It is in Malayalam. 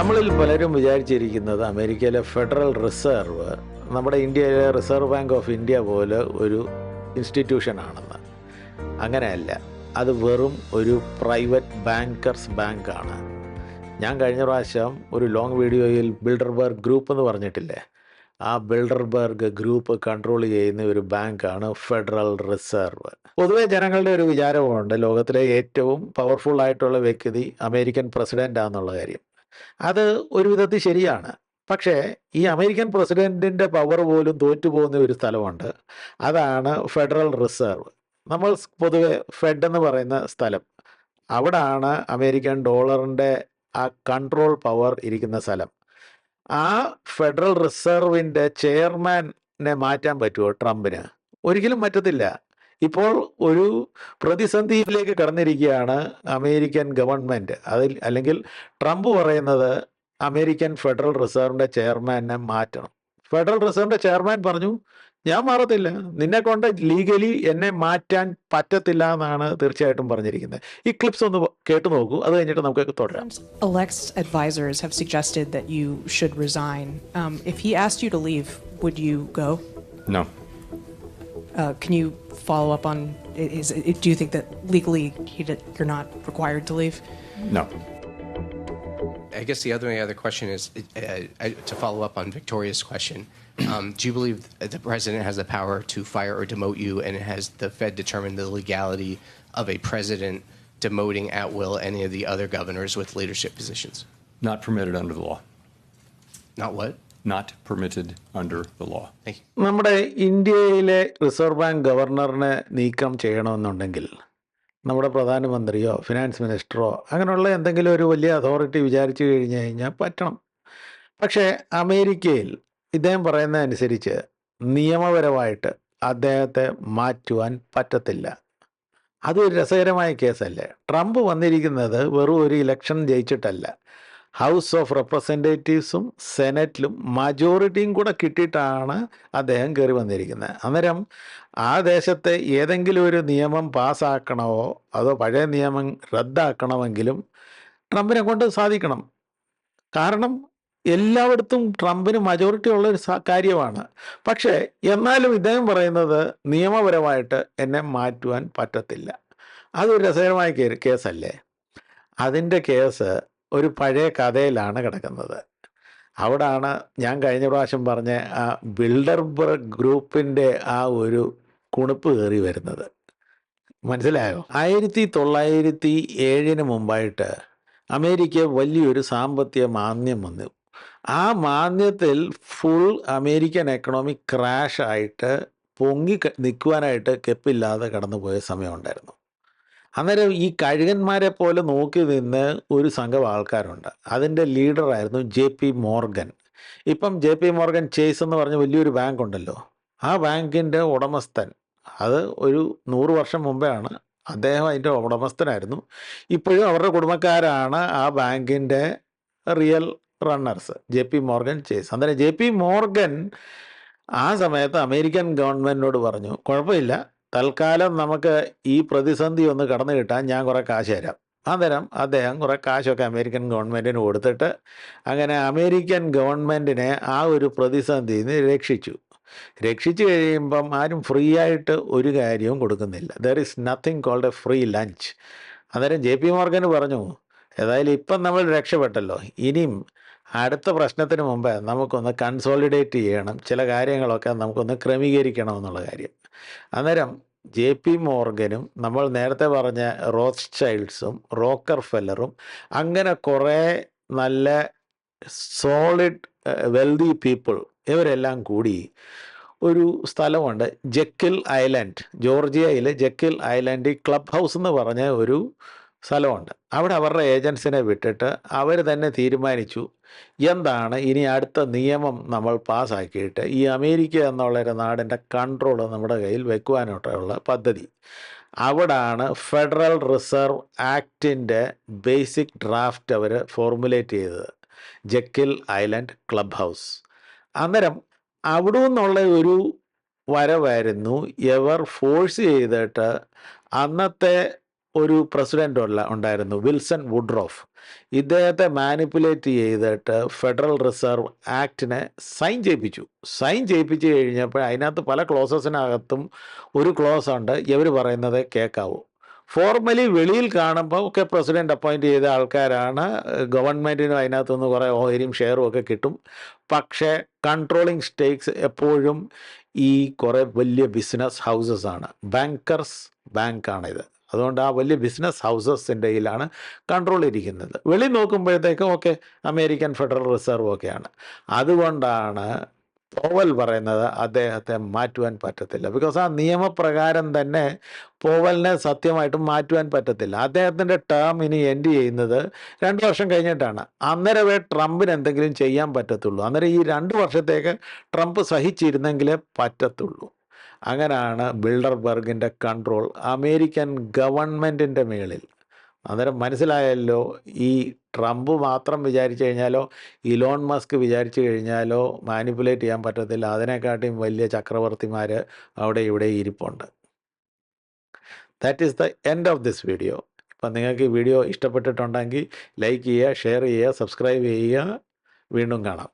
നമ്മളിൽ പലരും വിചാരിച്ചിരിക്കുന്നത് അമേരിക്കയിലെ ഫെഡറൽ റിസർവ് നമ്മുടെ ഇന്ത്യയിലെ റിസർവ് ബാങ്ക് ഓഫ് ഇന്ത്യ പോലെ ഒരു ഇൻസ്റ്റിറ്റ്യൂഷൻ ആണെന്ന് അങ്ങനെയല്ല. അത് വെറും ഒരു പ്രൈവറ്റ് ബാങ്കേഴ്സ് ബാങ്കാണ്. ഞാൻ കഴിഞ്ഞ പ്രാവശ്യം ഒരു ലോങ് വീഡിയോയിൽ ബിൽഡർബർഗ് ഗ്രൂപ്പ് എന്ന് പറഞ്ഞിട്ടില്ലേ? ആ ബിൽഡർബർഗ് ഗ്രൂപ്പ് കൺട്രോൾ ചെയ്യുന്ന ഒരു ബാങ്കാണ് ഫെഡറൽ റിസർവ്. പൊതുവേ ജനങ്ങളുടെ ഒരു വിചാരമുണ്ട്. ലോകത്തിലെ ഏറ്റവും പവർഫുൾ ആയിട്ടുള്ള വ്യക്തി അമേരിക്കൻ പ്രസിഡന്റ് ആണെന്നുള്ള കാര്യം. അത് ഒരു വിധത്തിൽ ശരിയാണ്. പക്ഷേ ഈ അമേരിക്കൻ പ്രസിഡന്റിന്റെ പവർ പോലും തോറ്റുപോകുന്ന ഒരു സ്ഥലമുണ്ട്. അതാണ് ഫെഡറൽ റിസർവ് നമ്മൾ പൊതുവെ ഫെഡ് എന്ന് പറയുന്ന സ്ഥലം. അവിടാണ് അമേരിക്കൻ ഡോളറിന്റെ ആ കൺട്രോൾ പവർ ഇരിക്കുന്ന സ്ഥലം. ആ ഫെഡറൽ റിസർവിന്റെ ചെയർമാനെ മാറ്റാൻ പറ്റുമോ ട്രംപിന്? ഒരിക്കലും പറ്റത്തില്ല. ഇപ്പോൾ ഒരു പ്രതിസന്ധിയിലേക്ക് കടന്നിരിക്കുകയാണ് അമേരിക്കൻ ഗവൺമെന്റ് അതിൽ അല്ലെങ്കിൽ ട്രംപ് പറയുന്നത് അമേരിക്കൻ ഫെഡറൽ റിസർവിന്റെ ചെയർമാനെ മാറ്റണം ഫെഡറൽ റിസർവിന്റെ ചെയർമാൻ പറഞ്ഞു ഞാൻ മാറത്തില്ല നിന്നെ കൊണ്ട് ലീഗലി എന്നെ മാറ്റാൻ പറ്റത്തില്ല എന്നാണ് തീർച്ചയായിട്ടും പറഞ്ഞിരിക്കുന്നത് ഈ ക്ലിപ്സ് ഒന്ന് കേട്ടു നോക്കൂ അത് കഴിഞ്ഞിട്ട് നമുക്ക് തുടരാം Elect's advisors have suggested that you should resign. Um, if he asked you to leave, would you go? No. Uh, can you follow up on? Is, is do you think that legally you're not required to leave? No. I guess the other other question is uh, uh, to follow up on Victoria's question. Um, do you believe the president has the power to fire or demote you, and has the Fed determined the legality of a president demoting at will any of the other governors with leadership positions? Not permitted under the law. Not what? Not permitted under the law. നമ്മുടെ ഇന്ത്യയിലെ റിസർവ് ബാങ്ക് ഗവർണറിനെ നീക്കം ചെയ്യണമെന്നുണ്ടെങ്കിൽ നമ്മുടെ പ്രധാനമന്ത്രിയോ ഫിനാൻസ് മിനിസ്റ്ററോ അങ്ങനെയുള്ള എന്തെങ്കിലും ഒരു വലിയ അതോറിറ്റി വിചാരിച്ചു കഴിഞ്ഞു കഴിഞ്ഞാൽ പറ്റണം. പക്ഷേ അമേരിക്കയിൽ ഇദ്ദേഹം പറയുന്ന അനുസരിച്ച് നിയമപരമായിട്ട് അദ്ദേഹത്തെ മാറ്റുവാൻ പറ്റത്തില്ല. അതൊരു രസകരമായ കേസല്ലേ? ട്രംപ് വന്നിരിക്കുന്നത് വെറും ഒരു ഇലക്ഷൻ ജയിച്ചിട്ടല്ല. ഹൗസ് ഓഫ് റെപ്രസെന്റേറ്റീവ്സും സെനറ്റിലും മജോറിറ്റിയും കൂടെ കിട്ടിയിട്ടാണ് അദ്ദേഹം കയറി വന്നിരിക്കുന്നത്. അന്നേരം ആ ദേശത്തെ ഏതെങ്കിലും ഒരു നിയമം പാസ്സാക്കണമോ അതോ പഴയ നിയമം റദ്ദാക്കണമെങ്കിലും ട്രംപിനെ കൊണ്ട് സാധിക്കണം. കാരണം എല്ലായിടത്തും ട്രംപിന് മജോറിറ്റി ഉള്ള ഒരു കാര്യമാണ്. പക്ഷേ എന്നാലും ഇദ്ദേഹം പറയുന്നത് നിയമപരമായിട്ട് എന്നെ മാറ്റുവാൻ പറ്റത്തില്ല. അതൊരു രസകരമായ കേസല്ലേ? അതിന്റെ കേസ് ഒരു പഴയ കഥയിലാണ് കിടക്കുന്നത്. അവിടാണ് ഞാൻ കഴിഞ്ഞ പ്രാവശ്യം പറഞ്ഞ ആ ബിൽഡർബർഗ് ഗ്രൂപ്പിന്റെ ആ ഒരു കുണിപ്പ് കയറി വരുന്നത്. മനസ്സിലായോ? ആയിരത്തി തൊള്ളായിരത്തി ഏഴിന് മുമ്പായിട്ട് അമേരിക്ക വലിയൊരു സാമ്പത്തിക മാന്ദ്യം വന്നു. ആ മാന്ദ്യത്തിൽ ഫുൾ അമേരിക്കൻ എക്കണോമി ക്രാഷ് ആയിട്ട് പൊങ്ങി നിൽക്കുവാനായിട്ട് കെപ്പില്ലാതെ കടന്നുപോയ സമയമുണ്ടായിരുന്നു അന്നേരം ഈ കഴുകന്മാരെ പോലെ നോക്കി നിന്ന് ഒരു സംഘം ആൾക്കാരുണ്ട്. അതിന്റെ ലീഡറായിരുന്നു ജെ പി മോർഗൻ. ഇപ്പം ജെ പി മോർഗൻ ചേസ് എന്ന് പറഞ്ഞ വലിയൊരു ബാങ്ക് ഉണ്ടല്ലോ. ആ ബാങ്കിന്റെ ഉടമസ്ഥൻ അത് ഒരു നൂറ് വർഷം മുമ്പേ ആണ് അദ്ദേഹം അതിന്റെ ഉടമസ്ഥനായിരുന്നു. ഇപ്പോഴും അവരുടെ കുടുംബക്കാരാണ് ആ ബാങ്കിന്റെ real runners J P Morgan Chase. അന്നേരം ജെ പി മോർഗൻ ആ സമയത്ത് അമേരിക്കൻ ഗവൺമെന്റിനോട് പറഞ്ഞു കുഴപ്പമില്ല തൽക്കാലം നമുക്ക് ഈ പ്രതിസന്ധി ഒന്ന് കടന്നു കിട്ടാൻ ഞാൻ കുറേ കാശ് തരാം. അന്നേരം അദ്ദേഹം കുറേ കാശൊക്കെ അമേരിക്കൻ ഗവൺമെന്റിന് കൊടുത്തിട്ട് അങ്ങനെ അമേരിക്കൻ ഗവൺമെന്റിനെ ആ ഒരു പ്രതിസന്ധിയിൽ നിന്ന് രക്ഷിച്ചു. രക്ഷിച്ചു കഴിയുമ്പം ആരും ഫ്രീ ആയിട്ട് ഒരു കാര്യവും കൊടുക്കുന്നില്ല. There is nothing called a free lunch അന്നേരം ജെ പി മോർഗന് പറഞ്ഞു ഏതായാലും ഇപ്പം നമ്മൾ രക്ഷപ്പെട്ടല്ലോ. ഇനിയും അടുത്ത പ്രശ്നത്തിന് മുമ്പ് നമുക്കൊന്ന് കൺസോളിഡേറ്റ് ചെയ്യണം. ചില കാര്യങ്ങളൊക്കെ നമുക്കൊന്ന് ക്രമീകരിക്കണം എന്നുള്ള കാര്യം. അന്നേരം ജെ പി മോർഗനും നമ്മൾ നേരത്തെ പറഞ്ഞ റോസ് ചൈൽഡ്സും റോക്കർ ഫെല്ലറും അങ്ങനെ കുറേ നല്ല സോളിഡ് വെൽതി പീപ്പിൾ ഇവരെല്ലാം കൂടി ഒരു സ്ഥലമുണ്ട്. ജക്കിൽ ഐലൻഡ് ജോർജിയയിലെ ജക്കിൽ ഐലൻഡ് ക്ലബ് ഹൗസ് എന്ന് പറഞ്ഞ ഒരു സ്ഥലമുണ്ട്. അവിടെ അവരുടെ ഏജൻസിനെ വിട്ടിട്ട് അവർ തന്നെ തീരുമാനിച്ചു എന്താണ് ഇനി അടുത്ത നിയമം നമ്മൾ പാസ്സാക്കിയിട്ട് ഈ അമേരിക്ക എന്നുള്ള ഒരു നാടിന്റെ കൺട്രോൾ നമ്മുടെ കയ്യിൽ വെക്കുവാനായിട്ടുള്ള പദ്ധതി. അവിടാണ് ഫെഡറൽ റിസർവ് ആക്ടിന്റെ ബേസിക് ഡ്രാഫ്റ്റ് അവർ ഫോർമുലേറ്റ് ചെയ്തത്. ജക്കിൽ ഐലൻഡ് ക്ലബ് ഹൗസ് അന്നേരം അവിടെ നിന്നുള്ള ഒരു വരവായിരുന്നു എവർ ഫോഴ്സ് ചെയ്തിട്ട് അന്നത്തെ ഒരു പ്രസിഡന്റ് ഉള്ള ഉണ്ടായിരുന്നു വിൽസൺ വുഡ്രോഫ്. ഇദ്ദേഹത്തെ മാനിപ്പുലേറ്റ് ചെയ്തിട്ട് ഫെഡറൽ റിസർവ് ആക്ടിനെ സൈൻ ചെയ്യിപ്പിച്ചു. സൈൻ ചെയ്യിപ്പിച്ച് കഴിഞ്ഞപ്പോൾ അതിനകത്ത് പല ക്ലോസസിനകത്തും ഒരു ക്ലോസ് ഉണ്ട് ഇവർ പറയുന്നത് കേൾക്കാവൂ ഫോർമലി വെളിയിൽ കാണുമ്പോൾ ഒക്കെ പ്രസിഡന്റ് അപ്പോയിന്റ് ചെയ്ത ആൾക്കാരാണ് ഗവൺമെന്റിനും അതിനകത്തു നിന്ന് കുറേ ഓഹരിയും ഷെയറും ഒക്കെ കിട്ടും. പക്ഷേ കൺട്രോളിങ് സ്റ്റേക്സ് എപ്പോഴും ഈ കുറേ വലിയ ബിസിനസ് ഹൗസസ് ആണ്. ബാങ്കേഴ്സ് ബാങ്കാണിത്. അതുകൊണ്ട് ആ വലിയ ബിസിനസ് ഹൗസസിന്റെ കയ്യിലാണ് കൺട്രോൾ ഇരിക്കുന്നത്. വെളി നോക്കുമ്പോഴത്തേക്കും ഒക്കെ അമേരിക്കൻ ഫെഡറൽ റിസർവ് ഒക്കെയാണ്. അതുകൊണ്ടാണ് പോവൽ പറയുന്നത് അദ്ദേഹത്തെ മാറ്റുവാൻ പറ്റത്തില്ല. ബിക്കോസ് ആ നിയമപ്രകാരം തന്നെ പോവലിനെ സത്യമായിട്ടും മാറ്റുവാൻ പറ്റത്തില്ല. അദ്ദേഹത്തിന്റെ ടേം ഇനി എൻഡ് ചെയ്യുന്നത് രണ്ട് വർഷം കഴിഞ്ഞിട്ടാണ്. അന്നേരമേ ട്രംപിന് എന്തെങ്കിലും ചെയ്യാൻ പറ്റത്തുള്ളൂ. അന്നേരം ഈ രണ്ട് വർഷത്തേക്ക് ട്രംപ് സഹിച്ചിരുന്നെങ്കിലേ പറ്റത്തുള്ളൂ. അങ്ങനെയാണ് ബിൽഡർബർഗിന്റെ കൺട്രോൾ അമേരിക്കൻ ഗവൺമെന്റിന്റെ മേളിൽ. അന്നേരം മനസ്സിലായല്ലോ ഈ ട്രംപ് മാത്രം വിചാരിച്ചു കഴിഞ്ഞാലോ ഇലോൺ മസ്ക് വിചാരിച്ചു കഴിഞ്ഞാലോ മാനിപ്പുലേറ്റ് ചെയ്യാൻ പറ്റത്തില്ല. അതിനെക്കാട്ടിയും വലിയ ചക്രവർത്തിമാർ അവിടെ ഇവിടെ ഇരിപ്പുണ്ട്. That is the end of this video ഇപ്പം നിങ്ങൾക്ക് ഈ വീഡിയോ ഇഷ്ടപ്പെട്ടിട്ടുണ്ടെങ്കിൽ ലൈക്ക് ചെയ്യുക ഷെയർ ചെയ്യുക സബ്സ്ക്രൈബ് ചെയ്യുക. വീണ്ടും കാണാം.